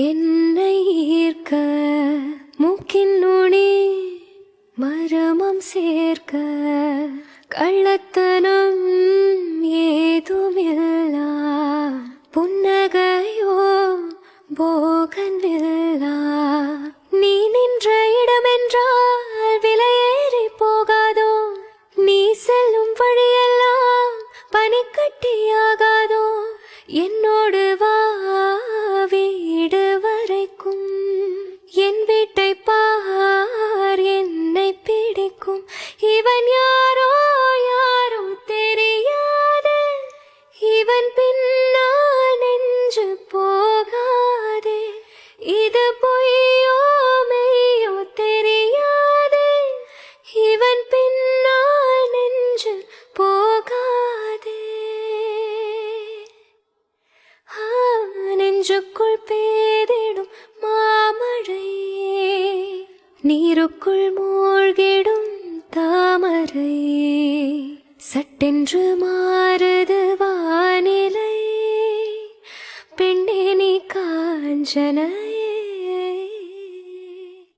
என்னை ஈர்க்க மூக்கின் நுனி மரமம் சேர்க்க கள்ளத்தனம் ஏதுமில்லா புன்னகையோ போகன்வில்லா நீ நின்ற இடமென்றால் விலையேறி போகாதோ? நீ செல்லும் வழியெல்லாம் பனிக்கட்டியாகாதோ? என்னோடு நெஞ்சுக்குள் பேதிடும் மாமழை நீருக்குள் மூழ்கிடும் தாமரை. சட்டென்று மாறுது வானிலை பெண்ணே நீ காஞ்சனை